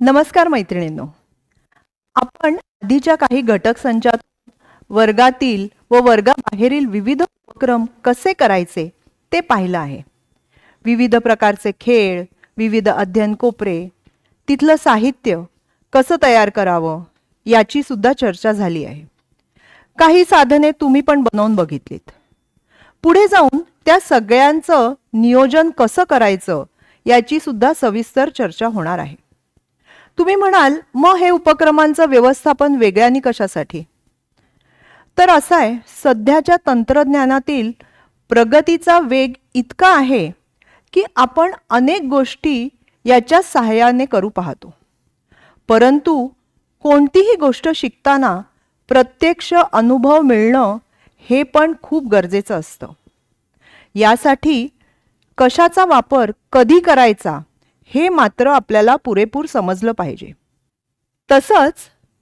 नमस्कार मैत्रिणींनो. आपण आधीच्या काही घटक संचात वर्गातील व वर्गाबाहेरील विविध उपक्रम कसे करायचे ते पाहिलं आहे. विविध प्रकारचे खेळ विविध अध्ययन कोपरे तिथलं साहित्य कसं तयार करावं याची सुद्धा चर्चा झाली आहे. काही साधने तुम्ही पण बनवून बघितलीत. पुढे जाऊन त्या सगळ्यांचं नियोजन कसं करायचं याची सुद्धा सविस्तर चर्चा होणार आहे. तुम्ही म्हणाल मग हे उपक्रमांचं व्यवस्थापन वेगळ्याने कशासाठी? तर असं आहे सध्याच्या तंत्रज्ञानातील प्रगतीचा वेग इतका आहे की आपण अनेक गोष्टी याच्या सहाय्याने करू पाहतो. परंतु कोणतीही गोष्ट शिकताना प्रत्यक्ष अनुभव मिळणं हे पण खूप गरजेचं असतं. यासाठी कशाचा वापर कधी करायचा हे मात्र आपल्याला पुरेपूर समजलं पाहिजे. तसंच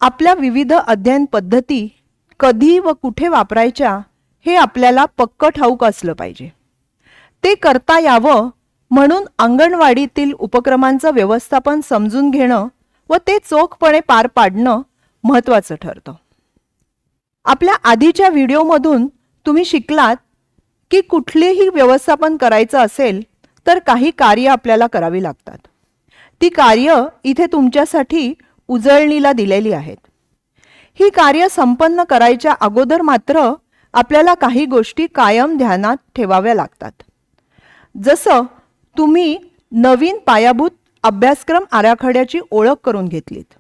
आपल्या विविध अध्ययन पद्धती कधी व कुठे वापरायच्या हे आपल्याला पक्क ठाऊक असलं पाहिजे. ते करता यावं म्हणून अंगणवाडीतील उपक्रमांचं व्यवस्थापन समजून घेणं व ते चोखपणे पार पाडणं महत्त्वाचं ठरतं. आपल्या आधीच्या व्हिडिओमधून तुम्ही शिकलात की कुठलेही व्यवस्थापन करायचं असेल तर काही कार्य आपल्याला करावी लागतात. ती कार्य इथे तुमच्यासाठी उजळणीला दिलेली आहेत. ही कार्य संपन्न करायच्या अगोदर मात्र आपल्याला काही गोष्टी कायम ध्यानात ठेवाव्या लागतात. जसं तुम्ही नवीन पायाभूत अभ्यासक्रम आराखड्याची ओळख करून घेतलीत.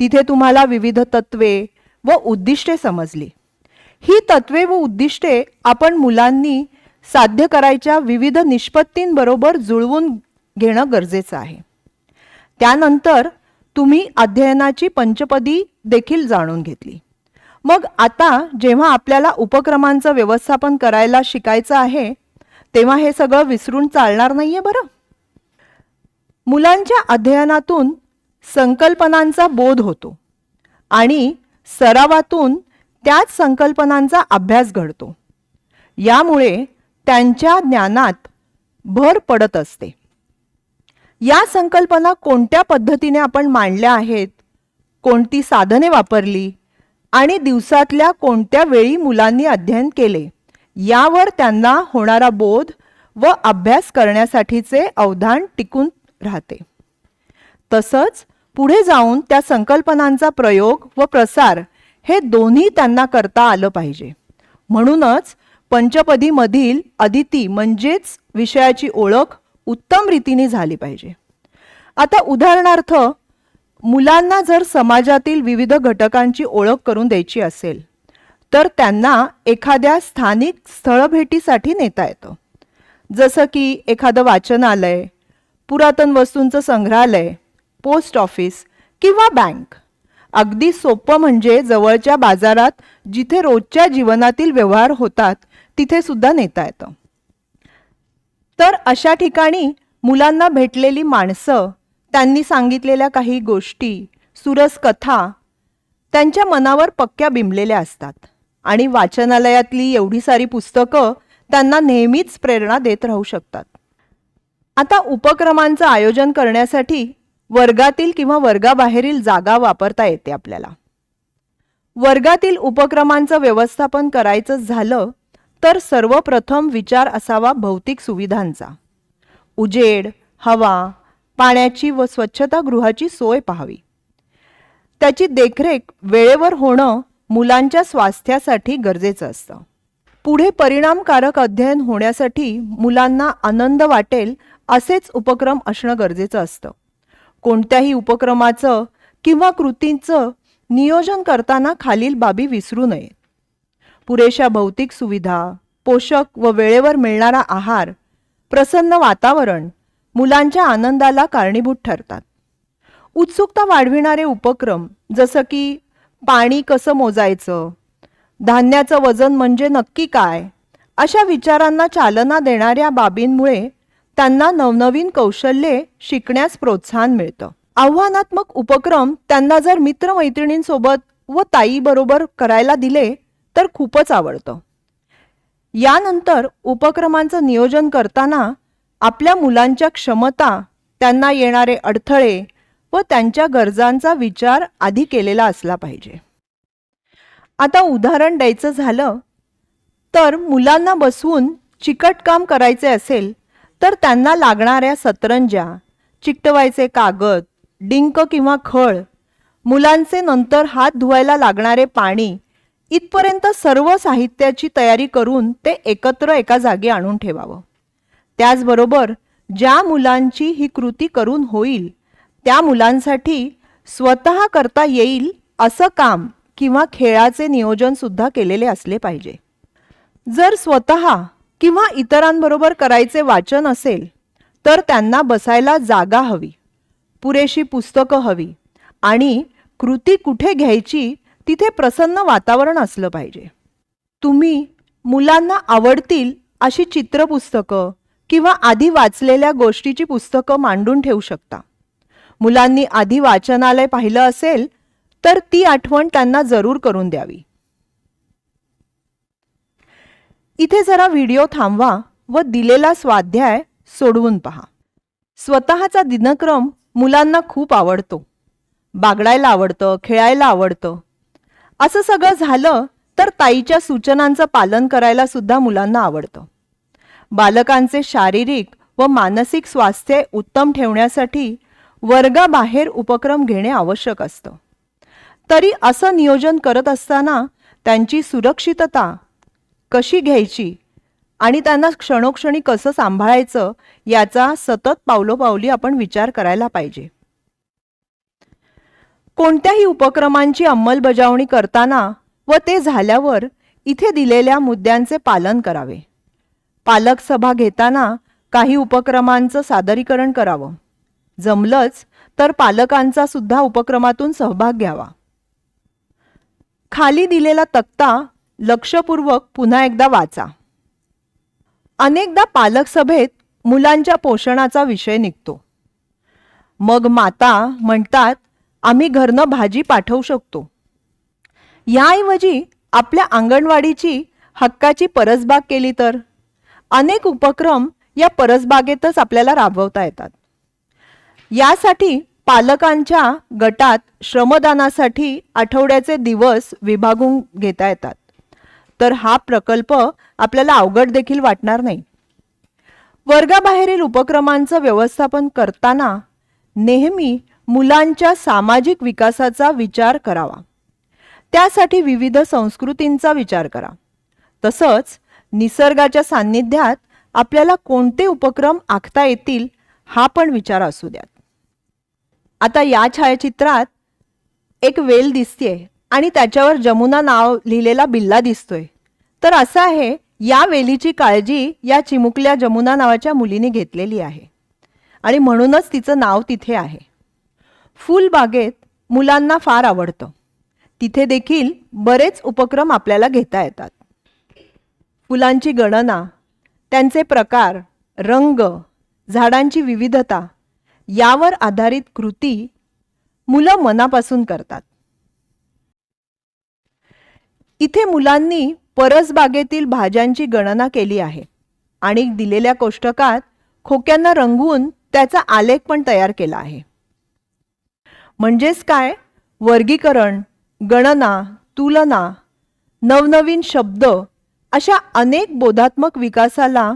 तिथे तुम्हाला विविध तत्वे व उद्दिष्टे समजली. ही तत्वे व उद्दिष्टे आपण मुलांनी साध्य करायच्या विविध निष्पत्तींबरोबर जुळवून घेणं गरजेचं आहे. त्यानंतर तुम्ही अध्ययनाची पंचपदी देखील जाणून घेतली. मग आता जेव्हा आपल्याला उपक्रमांचं व्यवस्थापन करायला शिकायचं आहे तेव्हा हे सगळं विसरून चालणार नाहीये बरं? मुलांच्या अध्ययनातून संकल्पनांचा बोध होतो आणि सरावातून त्याच संकल्पनांचा अभ्यास घडतो. यामुळे त्यांच्या ज्ञानात भर पडत असते. या संकल्पना कोणत्या पद्धतीने आपण मांडल्या आहेत? कोणती साधने वापरली? आणि दिवसातल्या कोणत्या वेळी मुलांनी अध्ययन केले? यावर त्यांना होणारा बोध व अभ्यास करण्यासाठीचे अवधान टिकून राहते. तसंच पुढे जाऊन त्या संकल्पनांचा प्रयोग व प्रसार हे दोन्ही त्यांना करता आलं पाहिजे. म्हणूनच पंचपदीमधील अदिती म्हणजेच विषयाची ओळख उत्तम रीतीने झाली पाहिजे. आता उदाहरणार्थ मुलांना जर समाजातील विविध घटकांची ओळख करून द्यायची असेल तर त्यांना एखाद्या स्थानिक स्थळभेटीसाठी नेता येतं. जसं की एखादं वाचनालय पुरातन वस्तूंचं संग्रहालय पोस्ट ऑफिस किंवा बँक. अगदी सोपं म्हणजे जवळच्या बाजारात जिथे रोजच्या जीवनातील व्यवहार होतात तिथे सुद्धा नेता येतं. तर अशा ठिकाणी मुलांना भेटलेली माणसं त्यांनी सांगितलेल्या काही गोष्टी सुरस कथा त्यांच्या मनावर पक्क्या बिंबलेल्या असतात. आणि वाचनालयातली एवढी सारी पुस्तकं त्यांना नेहमीच प्रेरणा देत राहू शकतात. आता उपक्रमांचं आयोजन करण्यासाठी वर्गातील किंवा वर्गाबाहेरील जागा वापरता येते आपल्याला. वर्गातील उपक्रमांचं व्यवस्थापन करायचं झालं तर सर्वप्रथम विचार असावा भौतिक सुविधांचा. उजेड हवा पाण्याची व स्वच्छतागृहाची सोय पाहावी. त्याची देखरेख वेळेवर होणं मुलांच्या स्वास्थ्यासाठी गरजेचं असतं. पुढे परिणामकारक अध्ययन होण्यासाठी मुलांना आनंद वाटेल असेच उपक्रम असणं गरजेचं असतं. कोणत्याही उपक्रमाचं किंवा कृतींचं नियोजन करताना खालील बाबी विसरू नये पुरेशा भौतिक सुविधा पोषक व वेळेवर मिळणारा आहार प्रसन्न वातावरण मुलांच्या आनंदाला कारणीभूत ठरतात. उत्सुकता वाढविणारे उपक्रम जसं की पाणी कसं मोजायचं धान्याचं वजन म्हणजे नक्की काय अशा विचारांना चालना देणाऱ्या बाबींमुळे त्यांना नवनवीन कौशल्ये शिकण्यास प्रोत्साहन मिळतं. आव्हानात्मक उपक्रम त्यांना जर मित्रमैत्रिणींसोबत व ताईबरोबर करायला दिले तर खूपच आवडतं. यानंतर उपक्रमांचं नियोजन करताना आपल्या मुलांच्या क्षमता त्यांना येणारे अडथळे व त्यांच्या गरजांचा विचार आधी केलेला असला पाहिजे. आता उदाहरण द्यायचं झालं तर मुलांना बसवून चिकट काम करायचे असेल तर त्यांना लागणाऱ्या सतरंज्या चिकटवायचे कागद डिंक किंवा खळ मुलांचे नंतर हात धुवायला लागणारे पाणी इथपर्यंत सर्व साहित्याची तयारी करून ते एकत्र एका जागी आणून ठेवावं. त्याचबरोबर ज्या मुलांची ही कृती करून होईल त्या मुलांसाठी स्वतः करता येईल असं काम किंवा खेळाचे नियोजनसुद्धा केलेले असले पाहिजे. जर स्वतः किंवा इतरांबरोबर करायचे वाचन असेल तर त्यांना बसायला जागा हवी पुरेशी पुस्तकं हवी आणि कृती कुठे घ्यायची तिथे प्रसन्न वातावरण असलं पाहिजे. तुम्ही मुलांना आवडतील अशी चित्रपुस्तकं किंवा आधी वाचलेल्या गोष्टीची पुस्तकं मांडून ठेवू शकता. मुलांनी आधी वाचनालय पाहिलं असेल तर ती आठवण त्यांना जरूर करून द्यावी. इथे जरा व्हिडिओ थांबवा व दिलेला स्वाध्याय सोडवून पहा. स्वतःचा दिनक्रम मुलांना खूप आवडतो. बागडायला आवडतं खेळायला आवडतं असं सगळं झालं तर ताईच्या सूचनांचं पालन करायला सुद्धा मुलांना आवडतं. बालकांचे शारीरिक व मानसिक स्वास्थ्य उत्तम ठेवण्यासाठी वर्गाबाहेर उपक्रम घेणे आवश्यक असतं. तरी असं नियोजन करत असताना त्यांची सुरक्षितता कशी घ्यायची आणि त्यांना क्षणोक्षणी कसं सांभाळायचं याचा सतत पावलोपावली आपण विचार करायला पाहिजे. कोणत्याही उपक्रमांची अंमलबजावणी करताना व ते झाल्यावर इथे दिलेल्या मुद्द्यांचे पालन करावे. पालक सभा घेताना काही उपक्रमांचं सादरीकरण करावं. जमलंच तर पालकांचा सुद्धा उपक्रमातून सहभाग घ्यावा. खाली दिलेला तक्ता लक्षपूर्वक पुन्हा एकदा वाचा. अनेकदा पालक सभेत मुलांच्या पोषणाचा विषय निघतो. मग माता म्हणतात आम्ही घरनं भाजी पाठवू शकतो. याऐवजी आपल्या अंगणवाडीची हक्काची परसबाग केली तर? अनेक उपक्रम या परसबागेतच आपल्याला राबवता येतात. यासाठी पालकांच्या गटात श्रमदानासाठी आठवड्याचे दिवस विभागून घेता येतात. तर हा प्रकल्प आपल्याला अवघड देखील वाटणार नाही. वर्गाबाहेरील उपक्रमांचं व्यवस्थापन करताना नेहमी मुलांच्या सामाजिक विकासाचा विचार करावा. त्यासाठी विविध संस्कृतींचा विचार करा. तसंच निसर्गाच्या सान्निध्यात आपल्याला कोणते उपक्रम आखता येतील हा पण विचार असू द्यात. आता या छायाचित्रात एक वेल दिसतेय आणि त्याच्यावर जमुना नाव लिहिलेला बिल्ला दिसतोय. तर असं आहे या वेलीची काळजी या चिमुकल्या जमुना नावाच्या मुलीने घेतलेली आहे. आणि म्हणूनच तिचं नाव तिथे आहे. फुलबागेत मुलांना फार आवडतं. तिथे देखील बरेच उपक्रम आपल्याला घेता येतात. फुलांची गणना त्यांचे प्रकार रंग झाडांची विविधता यावर आधारित कृती मुलं मनापासून करतात. इथे मुलांनी परसबागेतील भाज्यांची गणना केली आहे आणि दिलेल्या कोष्टकात खोक्यांना रंगवून त्याचा आलेख पण तयार केला आहे. म्हणजेच काय? वर्गीकरण गणना तुलना नवनवीन शब्द अशा अनेक बोधात्मक विकासाला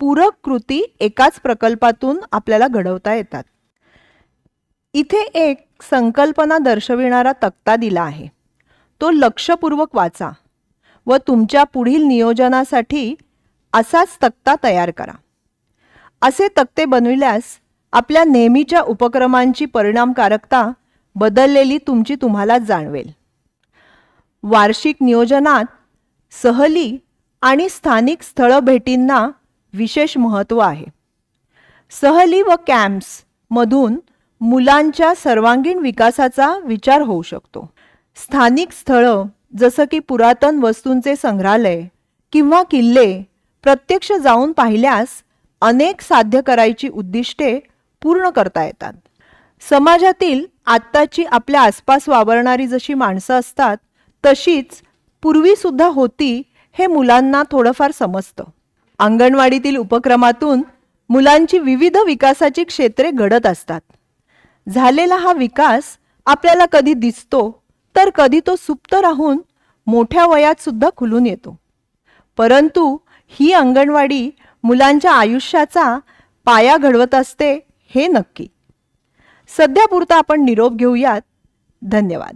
पूरक कृती एकाच प्रकल्पातून आपल्याला घडवता येतात. इथे एक संकल्पना दर्शविणारा तक्ता दिला आहे. तो लक्षपूर्वक वाचा व तुमच्या पुढील नियोजनासाठी असाच तक्ता तयार करा. असे तक्ते बनविल्यास आपल्या नेहमीच्या उपक्रमांची परिणामकारकता बदललेली तुमची तुम्हाला जाणवेल. वार्षिक नियोजनात सहली आणि स्थानिक स्थळं भेटींना विशेष महत्त्व आहे. सहली व कॅम्प्समधून मुलांच्या सर्वांगीण विकासाचा विचार होऊ शकतो. स्थानिक स्थळं जसं की पुरातन वस्तूंचे संग्रहालय किंवा किल्ले प्रत्यक्ष जाऊन पाहिल्यास अनेक साध्य करायची उद्दिष्टे पूर्ण करता येतात. समाजातील आत्ताची आपल्या आसपास वावरणारी जशी माणसं असतात तशीच पूर्वीसुद्धा होती हे मुलांना थोडंफार समजतं. अंगणवाडीतील उपक्रमातून मुलांची विविध विकासाची क्षेत्रे घडत असतात. झालेला हा विकास आपल्याला कधी दिसतो तर कधी तो सुप्त राहून मोठ्या वयात सुद्धा खुलून येतो. परंतु ही अंगणवाडी मुलांच्या आयुष्याचा पाया घडवत असते हे नक्की. सध्यापुरता आपण निरोप घेऊयात. धन्यवाद.